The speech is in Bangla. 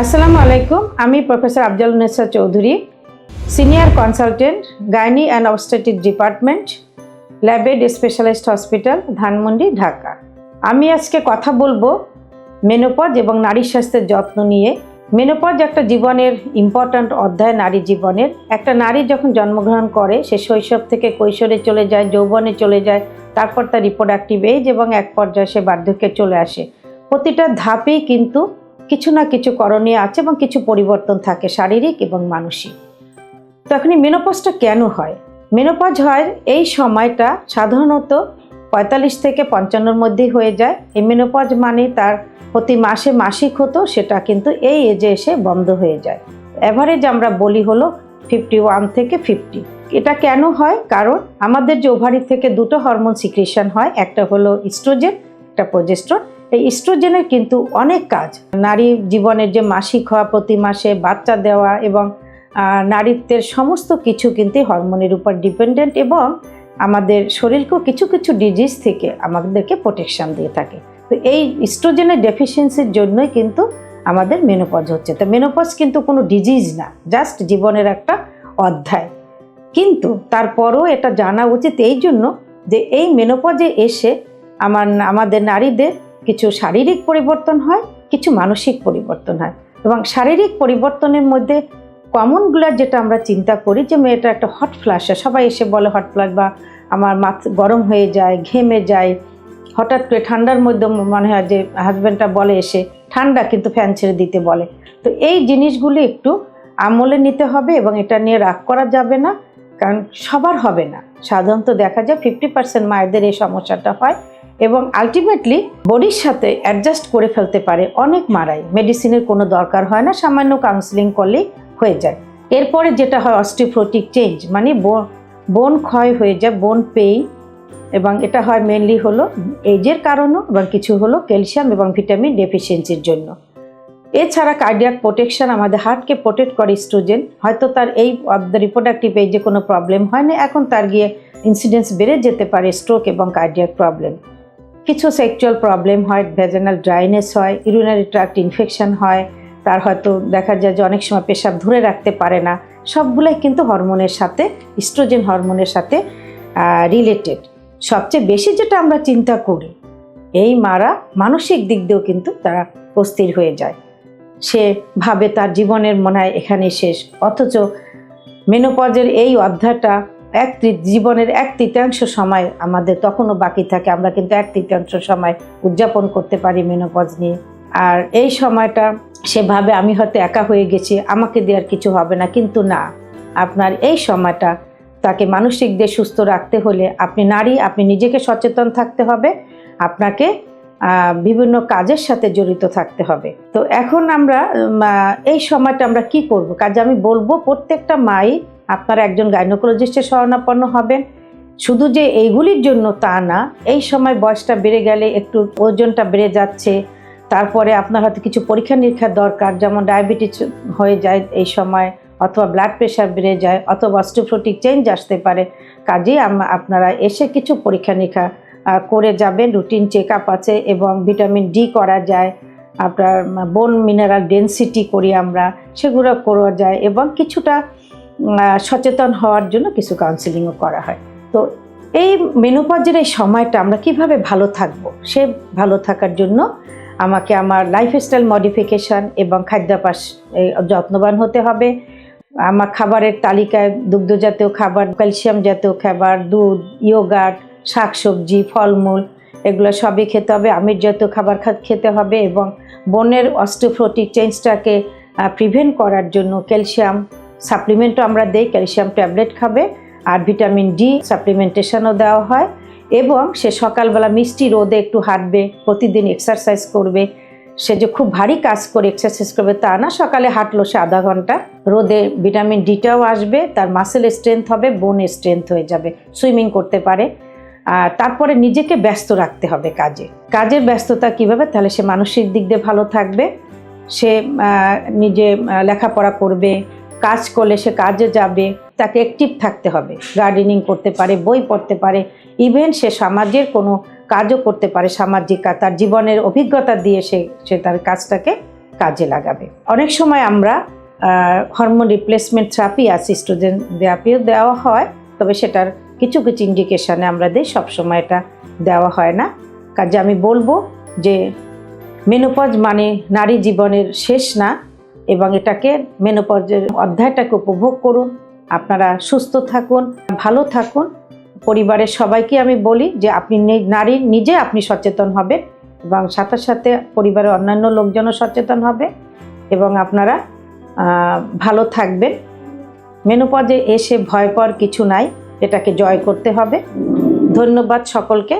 আসসালামু আলাইকুম, আমি professor Afzal Nesa Chowdhury, senior consultant, gynae and obstetric department Labaid specialist hospital, Dhanmondi, Dhaka. আমি আজকে কথা বলব মেনোপজ এবং নারী স্বাস্থ্যের যত্ন নিয়ে। মেনোপজ একটা জীবনের ইম্পর্ট্যান্ট অধ্যায় নারী জীবনের। একটা নারী যখন জন্মগ্রহণ করে, সে শৈশব থেকে কৈশোরে চলে যায়, যৌবনে চলে যায়, তারপর তার রিপ্রোডাক্টিভ এজ এবং এক পর্যায়ে সে বার্ধক্যে চলে আসে। প্রতিটা ধাপেই কিন্তু কিছু না কিছু করণীয় আছে এবং কিছু পরিবর্তন থাকে শারীরিক এবং মানসিক। তো মেনোপজটা কেন হয়? মেনোপজ হয় এই সময়টা সাধারণত পঁয়তাল্লিশ থেকে পঞ্চান্নর মধ্যেই হয়ে যায়। এই মেনোপজ মানে তার প্রতি মাসে মাসিক হতো, সেটা কিন্তু এই এজে এসে বন্ধ হয়ে যায়। অ্যাভারেজ আমরা বলি হলো ফিফটি ওয়ান থেকে ফিফটি। এটা কেন হয়? কারণ আমাদের যে ওভারি থেকে দুটো হরমোন সিক্রেশন হয়, একটা হলো ইস্ট্রোজেন, একটা প্রোজেস্ট্রন। এই ইস্ট্রোজেনের কিন্তু অনেক কাজ। নারী জীবনের যে মাসিক হওয়া, প্রতি মাসে বাচ্চা দেওয়া এবং নারীত্বের সমস্ত কিছু কিন্তু হরমোনের উপর ডিপেন্ডেন্ট এবং আমাদের শরীরকেও কিছু কিছু ডিজিজ থেকে আমাদেরকে প্রোটেকশন দিয়ে থাকে। তো এই ইস্ট্রোজেনের ডেফিসিয়েন্সির জন্যই কিন্তু আমাদের মেনোপজ হচ্ছে। তো মেনোপজ কিন্তু কোনো ডিজিজ না জাস্ট জীবনের একটা অধ্যায়। কিন্তু তারপরও এটা জানা উচিত এই জন্য যে এই মেনোপজে এসে আমার, আমাদের নারীদের কিছু শারীরিক পরিবর্তন হয়, কিছু মানসিক পরিবর্তন হয়। এবং শারীরিক পরিবর্তনের মধ্যে কমনগুলো যেটা আমরা চিন্তা করি যে মেয়েটা একটা হট ফ্লাশ সবাই এসে বলে হট ফ্লাশ বা আমার মাথ গরম হয়ে যায়, ঘেমে যায়, হঠাৎ করে ঠান্ডার মধ্যে মনে হয় যে হাজব্যান্ডটা বলে এসে, ঠান্ডা কিন্তু ফ্যান ছেড়ে দিতে বলে। তো এই জিনিসগুলি একটু আমলে নিতে হবে এবং এটা নিয়ে রাগ করা যাবে না, কারণ সবার হবে না। সাধারণত দেখা যায় ফিফটি পার্সেন্ট মায়েদের এই সমস্যাটা হয়। এবং আলটিমেটলি বডির সাথে অ্যাডজাস্ট করে ফেলতে পারে অনেক মারাই। মেডিসিনের কোনো দরকার হয় না, সামান্য কাউন্সিলিং করলেই হয়ে যায়। এরপরে যেটা হয় অস্টিফ্রোটিক চেঞ্জ মানে বোন ক্ষয় হয়ে যায় বোন পেই এবং এটা হয় মেনলি হলো এজের কারণও এবং কিছু হলো ক্যালসিয়াম এবং ভিটামিন ডেফিসিয়েন্সির জন্য। এছাড়া কার্ডিয়াক প্রোটেকশন আমাদের হার্টকে প্রোটেক্ট করে স্ট্রোজেন হয়তো তার এই রিপ্রোডাক্টিভ এজে কোনো প্রবলেম হয় না, এখন তার গিয়ে ইনসিডেন্স বেড়ে যেতে পারে স্ট্রোক এবং কার্ডিয়াক প্রবলেম কিছু সেক্সুয়াল প্রবলেম হয় ভেজানাল ড্রাইনেস হয় ইউরিনারি ট্রাক্ট ইনফেকশন হয়, তার হয়তো দেখা যায় যে অনেক সময় পেশাব ধরে রাখতে পারে না, সবগুলোই কিন্তু হরমোনের সাথে ইস্ট্রোজেন হরমোনের সাথে রিলেটেড সবচেয়ে বেশি যেটা আমরা চিন্তা করি, এই মারা মানসিক দিক দিয়েও কিন্তু তারা অস্থির হয়ে যায়। সে ভাবে তার জীবনের মনে হয় এখানে শেষ, অথচ মেনোপজের এই অধ্যায়টা এক জীবনের এক তৃতীয়াংশ সময় আমাদের তখনও বাকি থাকে। আমরা কিন্তু এক তৃতীয়াংশ সময় উদযাপন করতে পারি মেনোপজ নিয়ে। আর এই সময়টা সেভাবে আমি হয়তো একা হয়ে গেছি, আমাকে দেওয়ার কিছু হবে না। কিন্তু না, আপনার এই সময়টা তাকে মানসিক দিয়ে সুস্থ রাখতে হলে আপনি নারী, আপনি নিজেকে সচেতন থাকতে হবে। আপনাকে বিভিন্ন কাজের সাথে জড়িত থাকতে হবে। তো এখন আমরা এই সময়টা আমরা কি করব? কাজে আমি বলব প্রত্যেকটা মাই আপনারা একজন গাইনোকোলজিস্টের শরণাপন্ন হবেন। শুধু যে এইগুলির জন্য তা না, এই সময় বয়সটা বেড়ে গেলে একটু ওজনটা বেড়ে যাচ্ছে। তারপরে আপনার হয়তো কিছু পরীক্ষা নিরীক্ষার দরকার, যেমন ডায়াবেটিস হয়ে যায় এই সময়, অথবা ব্লাড প্রেশার বেড়ে যায়, অথবা অস্টিফ্রোটিক চেঞ্জ আসতে পারে। কাজেই আপনারা এসে কিছু পরীক্ষা নিরীক্ষা করে যাবেন। রুটিন চেক আপ আছে এবং ভিটামিন ডি করা যায়। আপনার বোন মিনারেল ডেন্সিটি করি আমরা, সেগুলো করা যায় এবং কিছুটা সচেতন হওয়ার জন্য কিছু কাউন্সিলিংও করা হয়। তো এই মেনুপজের এই সময়টা আমরা কীভাবে ভালো থাকব? সে ভালো থাকার জন্য আমাকে আমার লাইফস্টাইল মডিফিকেশন এবং খাদ্যাভ্যাস যত্নবান হতে হবে। আমার খাবারের তালিকায় দুগ্ধজাতীয় খাবার ক্যালসিয়াম জাতীয় খাবার, দুধ ইয়োগার্ট শাকসবজি, ফলমূল, এগুলো সবই খেতে হবে। আমিষ জাতীয় খাবার খেতে হবে এবং বনের অস্টিফ্রোটিক চেঞ্জটাকে প্রিভেন্ট করার জন্য ক্যালসিয়াম সাপ্লিমেন্টও আমরা দেই, ক্যালসিয়াম ট্যাবলেট খাবে, আর ভিটামিন ডি সাপ্লিমেন্টেশনও দেওয়া হয়। এবং সে সকালবেলা মিষ্টি রোদে একটু হাঁটবে, প্রতিদিন এক্সারসাইজ করবে। সে যে খুব ভারী কাজ করে এক্সারসাইজ করবে তা না, সকালে হাঁটলো সে আধা ঘণ্টা। রোদে ভিটামিন ডিটাও আসবে, তার মাসেল স্ট্রেংথ হবে বোন স্ট্রেংথ হয়ে যাবে সুইমিং করতে পারে। আর তারপরে নিজেকে ব্যস্ত রাখতে হবে কাজে। কাজের ব্যস্ততা কীভাবে? তাহলে সে মানসিক দিক দিয়ে ভালো থাকবে, সে নিজে লেখাপড়া করবে কাজ করলে সে কাজে যাবে, তাকে অ্যাক্টিভ থাকতে হবে গার্ডেনিং করতে পারে, বই পড়তে পারে ইভেন সে সমাজের কোনো কাজও করতে পারে, সামাজিক, তার জীবনের অভিজ্ঞতা দিয়ে সে সে তার কাজটাকে কাজে লাগাবে। অনেক সময় আমরা হরমোন রিপ্লেসমেন্ট থেরাপি আর সিস্টোজেন থেরাপিও দেওয়া হয়, তবে সেটার কিছু কিছু ইন্ডিকেশানে আমরা দিই, সবসময় এটা দেওয়া হয় না। কাজে আমি বলব যে মেনোপজ মানে নারী জীবনের শেষ না এবং এটাকে মেনোপজের অধ্যায়টাকে উপভোগ করুন। আপনারা সুস্থ থাকুন, ভালো থাকুন। পরিবারের সবাইকে আমি বলি যে আপনি নারী নিজে আপনি সচেতন হবেন এবং সাথে সাথে পরিবারের অন্যান্য লোকজনও সচেতন হবে এবং আপনারা ভালো থাকবেন। মেনোপজে এসে ভয় পাওয়ার কিছু নাই, এটাকে জয় করতে হবে। ধন্যবাদ সকলকে।